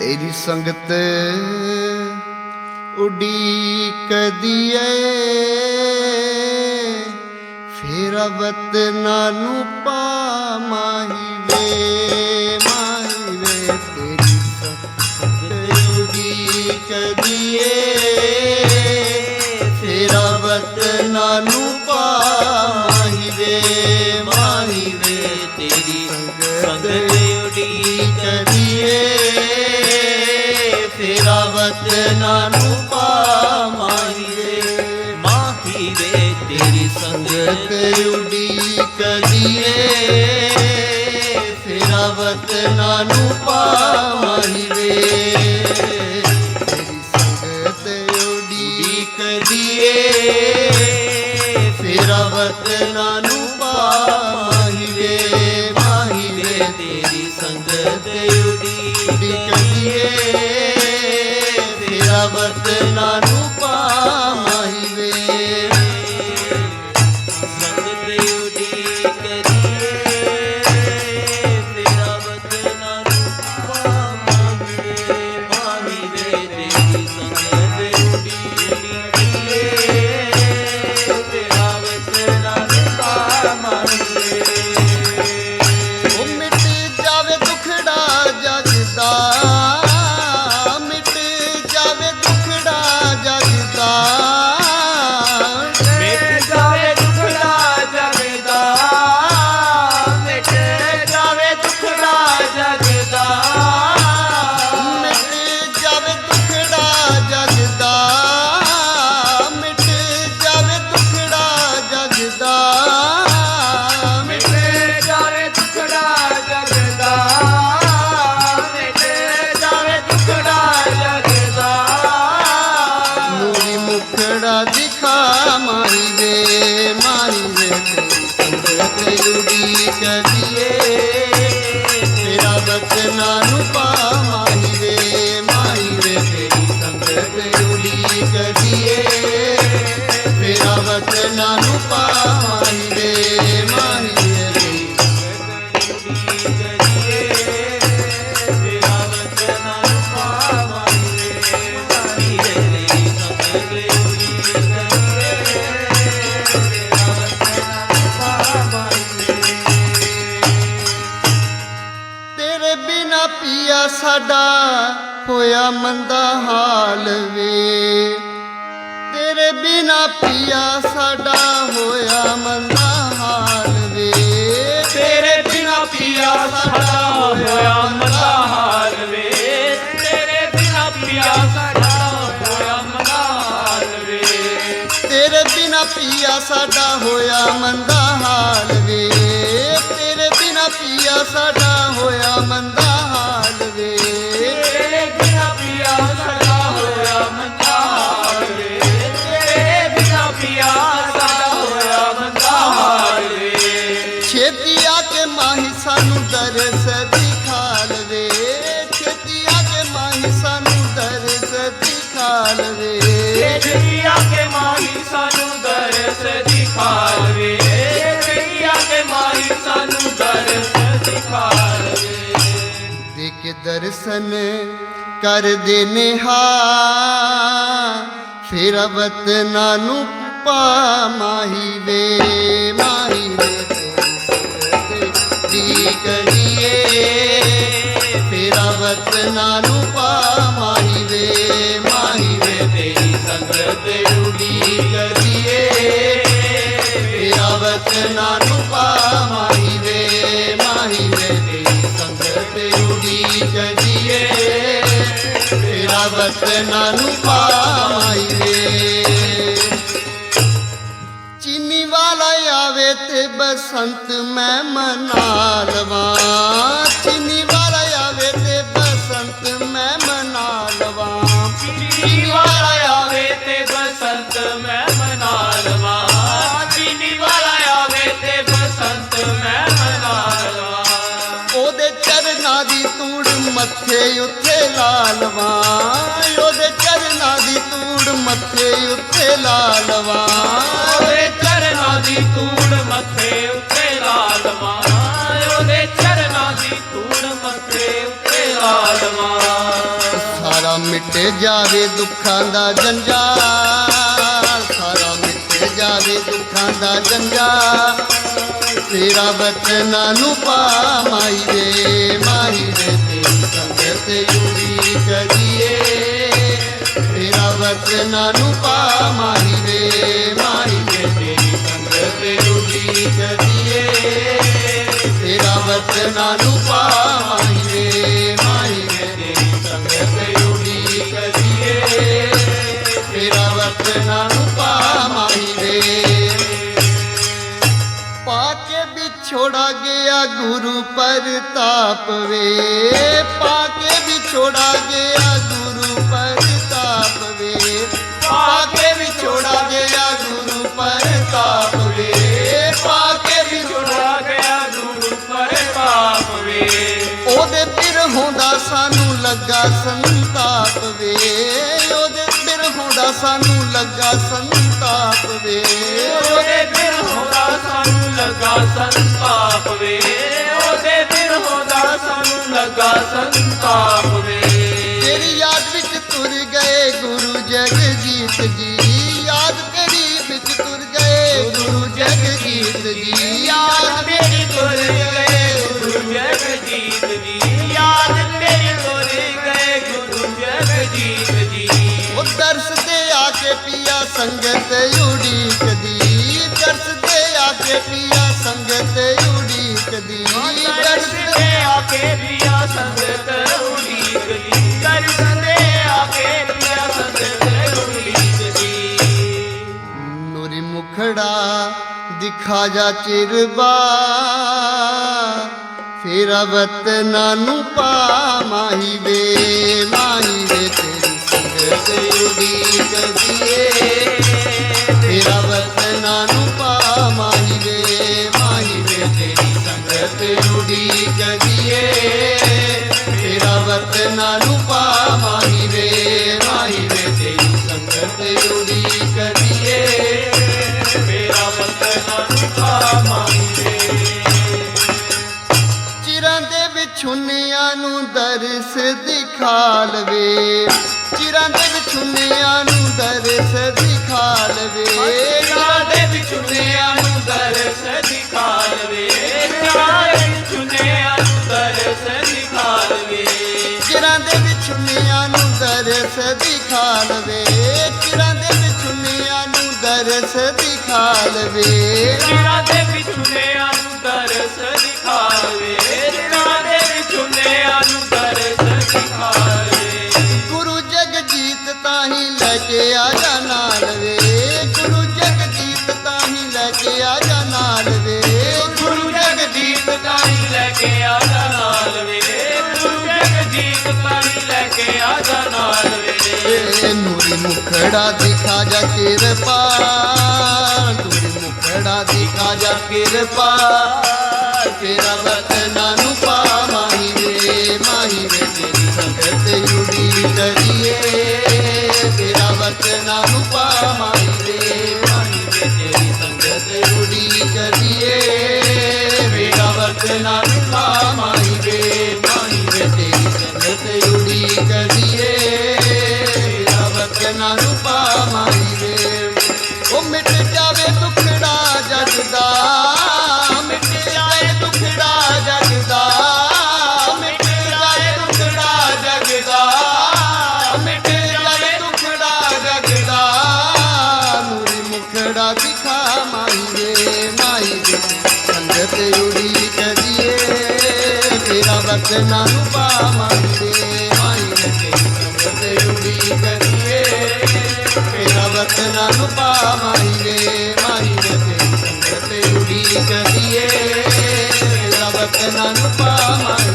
ਤੇਰੀ ਸੰਗਤ ਉਡੀਕਦੀ ਏ ਫੇਰ ਵਤਨਾਂ ਨੂੰ ਪਾਮਾਹੀ ਵੇ ਮਾਹੀ ਵੇ ਤੇਰੀ ਸੰਗਤ ਉਡੀਕਦੀ ਵਤਨਾਂ ਨੂੰ ਪਾਵਾਂਗੇ। ਮਾਹੀ ਵੇ ਤੇਰੀ ਸੰਗਤ ਉਡੀ ਕਰੀਏ। ਫੇਰਾ ਵਤਨਾਂ ਨੂੰ ਪਾਵਾਂਗੇ। ਤੇਰੀ ਸੰਗਤ ਉਡੀ ਕਰੀਏ। ਫੇਰਾ ਵਤਨਾਂ ਨੂੰ ਪਾਵਾਂਗੇ। ਮਾਹੀ ਵੇ ਤੇਰੀ ਸੰਗਤ ਉਡੀਕ நான் કુકડા દીખા મારી રે મારી રે કુકડે ઉડી કરીએ તેરા બચના નું પા મારી રે મારી રે તેરી કુકડે ઉડી કરીએ તેરા બચના નું પા મારી રે ਪੀਆ ਸਾਡਾ ਹੋਇਆ ਮੰਦਾ ਹਾਲ ਵੇ। ਤੇਰੇ ਬਿਨਾ ਪੀਆ ਸਾਡਾ ਹੋਇਆ ਮੰਦਾ ਹਾਲ ਵੇ। ਤੇਰੇ ਬਿਨਾ ਪੀਆ ਸਾਡਾ ਹੋਇਆ ਮਦਾ ਹਾਲ ਵੇ। ਤੇਰੇ ਬਿਨਾ ਪੀਆ ਸਾਡਾ ਹੋਇਆ ਮਦਾ ਹਾਲ ਵੇ। ਤੇਰੇ ਬਿਨਾ ਪੀਆ ਸਾਡਾ ਹੋਇਆ ਮੰਦਾ ਹਾਲ ਵੇ। ਤੇਰੇ ਬਿਨਾ ਪੀਆ ਸਾਡਾ ਹੋਇਆ ਮੰਦਾ ਕੇ ਦਰਸ਼ਨ ਕਰ ਦੇ ਨਿਹਾ ਫਿਰ ਵਤਨਾਂ ਨੂੰ ਪਾ ਮਾਹੀ ਵੇ ਮਾਹੀ ਵੇ ਤੇਰੀ ਸੰਗਤ ਦੀ ਕਰੀਏ ਫਿਰ ਵਤਨਾਂ ਨੂੰ ਪਾ ਮਾਹੀ ਵੇ ਮਾਹੀ ਵੇ ਤੇਰੀ ਸੰਗਤ ਉਡੀ ਤੇਰਾ ਨੂੰ ਪਾਵਾਈ ਚੀਨੀ ਵਾਲਾ ਆਵੇ ਤੇ ਬਸੰਤ ਮੈਂ ਮਨਾ ਲਵਾਂ। ਚੀਨੀ ਵਾਲਾ ਆਵੇ ਤੇ ਬਸੰਤ ਮੈਂ ਮਨਾ ਲਵਾਂ। ਚੀਨੀ ਵਾਲਾ ਆਵੇ ਤੇ ਬਸੰਤ ਮੈਂ ਮਨਾ ਲਵਾਂ। ਚੀਨੀ ਵਾਲਾ ਆਵੇ ਤੇ ਬਸੰਤ ਮੈਂ ਮਨਾ ਲਵਾਂ। ਉਹਦੇ ਚਰਨਾਂ ਦੀ ਤੂੜ ਮੱਥੇ ਉੱਤੇ ਲਾ ਲਵਾਂ ਉਹਦੇ ਚਰਨਾਂ ਦੀ ਤੂੜ ਮੱਥੇ ਉੱਤੇ ਲਾ ਲਵਾਂ ਉਹਦੇ ਚਰਨਾਂ ਦੀ ਧੂੜ ਮੱਥੇ ਉੱਤੇ ਲਾ ਲਵਾਂ ਉਹਦੇ ਚਰਨਾਂ ਦੀ ਧੂੜ ਮੱਥੇ ਉੱਤੇ ਲਾ ਲਵਾਂ ਮਿਟ ਜਾਵੇ ਦੁੱਖਾਂ ਦਾ ਜੰਜਾਲ ਸਾਰਾ ਮਿਟ ਜਾਵੇ ਦੁੱਖਾਂ ਦਾ ਜੰਜਾਲ। ਤੇਰਾ ਬਚਨਾਂ ਨੂੰ ਪਾ ਮਾਈ ਵੇ ਮਾਈ ਵੇ ਸੰਗਤ ਜੁੜੀ ਕਰੀਏ ਤੇਰਾ ਵਚਨ ਨੂੰ ਪਾ ਮਾਈ ਵੇ ਮਾਈ ਵੇ ਤੇਰੀ ਸੰਗਤ ਯੂਰੀ ਕਰੀਏ ਤੇਰਾ ਵਚਨ ਨੂੰ ਵਿਛੋੜਾ ਗਿਆ ਗੁਰੂ ਪ੍ਰਤਾਪ ਵੇ। ਪਾ ਕੇ ਵਿਛੋੜਾ ਗਿਆ ਗੁਰੂ ਪ੍ਰਤਾਪ ਵੇ। ਪਾ ਕੇ ਵਿਛੋੜਾ ਗਿਆ ਗੁਰੂ ਪ੍ਰਤਾਪ ਵੇ। ਪਾ ਕੇ ਵਿਛੋੜਾ ਗਿਆ ਗੁਰੂ ਪ੍ਰਤਾਪ ਵੇ। ਉਹਦੇ ਪਿਰ ਹੁੰਦਾ ਸਾਨੂੰ ਲੱਗਾ ਸੰਤਾਪ ਵੇ। ਉਹਦੇ ਪਿਰ ਹੁੰਦਾ ਸਾਨੂੰ ਲੱਗਾ ਸੰਤਾਪ ਵੇ। ਲੱਗਾ ਸੰਤਾਪ ਵੇ। ਉਹਦੇ ਸਾਨੂੰ ਲੱਗਾ ਸੰਤਾਪ ਵੇ। ਤੇਰੀ ਯਾਦ ਵਿੱਚ ਤੁਰ ਗਏ ਗੁਰੂ ਜਗਜੀਤ ਜੀ। ਯਾਦ ਤੇਰੀ ਵਿੱਚ ਤੁਰ ਗਏ ਗੁਰੂ ਜਗਜੀਤ ਜੀ। ਯਾਦ ਮੇਰੀ ਤੁਰ ਗਏ ਗੁਰੂ ਜਗਜੀਤ ਜੀ। ਯਾਦ ਮੇਰੀ ਤੁਰ ਗਏ ਗੁਰੂ ਜਗਜੀਤ ਜੀ। ਉਹ ਦਰਸ ਦੇ ਆ ਕੇ ਪੀਆ ਸੰਗਤ ਉਡੀਕਦੀ ਖੜਾ ਦਿਖਾ ਜਾ ਚਿਰਬਾ ਫੇਰਾ ਵਤਨਾਂ ਨੂੰ ਪਾ ਮਾਹੀ ਵੇ। ਦੇ ਵਿਛੁੰਨਿਆਂ ਨੂੰ ਦਰਸ ਦਿਖਾ ਲਵੇ ਚਿਰਾਂ ਦੇ ਵਿਛੁੰਨਿਆਂ ਨੂੰ ਦਰਸ ਦਿਖਾ ਲਵੇ ਚਿਰਾਂ ਦੇ ਵਿਛੁੰਨਿਆਂ ਨੂੰ ਦਰਸ ਦਿਖਾ ਲਵੇ ਚਿਰਾਂ ਦੇ ਵਿਛੁੰਨਿਆਂ ਨੂੰ ਦਰਸ ਦਿਖਾ ਲਵੇ ਚਿਰਾਂ ਦੇ ਵਿਛੁੰਨਿਆਂ ਨੂੰ ਦਰਸ ਦਿਖਾ ਲਵੇ ਚਿਰਾਂ ਦੇ ਵਿਛੁੰਨਿਆਂ ਨੂੰ ਦਰਸ ਦਿਖਾ ਲਵੇ ਚਿਰਾਂ ਦੇ ਵਿਛੁੰਨਿਆਂ ਨੂੰ ਦਰਸ ਜਗਜੀਤ ਲੈ ਕੇ ਆ ਜਾ ਨਾਲ ਵੇ। ਗੁਰੂ ਜਗਦੀਪ ਤਾਹੀ ਲੈ ਕੇ ਆ ਜਾ ਨਾਲ ਵੇ। ਗੁਰੂ ਜਗਦੀਪ ਤਾਹੀ ਲੈ ਕੇ ਆ ਜਾ ਨਾਲ ਵੇ। ਗੁਰੂ ਜਗਜੀਤ ਤਾਈ ਲੈ ਕੇ ਆ ਜਾ ਨਾਲ ਵੇ। ਨੂਰੀ ਮੁਖੜਾ ਦਿਖਾ ਜਾ ਕਿਰਪਾ। ਨੂਰੀ ਮੁਖੜਾ ਦਿਖਾ ਜਾ ਕਿਰਪਾ। ਤੇਰਾ ਵਤਨਾਂ ਨੂੰ ਪਾ ਮਾਹੀ ਵੇ। ਮਾਹੀ ਵੇ ਤੇਰੀ ਸੰਗਤ ਯੂੜੀ ਕਰੀਏ। ਸਤਨਾਮ ਪਾਵਾਂ ਦੇ ਮਨ ਵਿੱਚ ਤੇਰੀ ਸੰਗਤ ਰੁੜੀ ਕਰੀਏ ਮੇਰਾ ਵਰਤਨਾ ਸਾਧਨਾ ਨੂੰ ਮਾਈ ਰਤੇ ਕਰੀਏ ਤੇਰਾ ਵਤਨਾ ਨੂੰ ਪਾਵਾਂਗੇ ਮਾਈ ਰਤੇ ਤੇ ਉਡੀ ਕਰੀਏ ਰਵਤ ਵਤਨਾ ਪਾ ਪਾਵਾਂਗੇ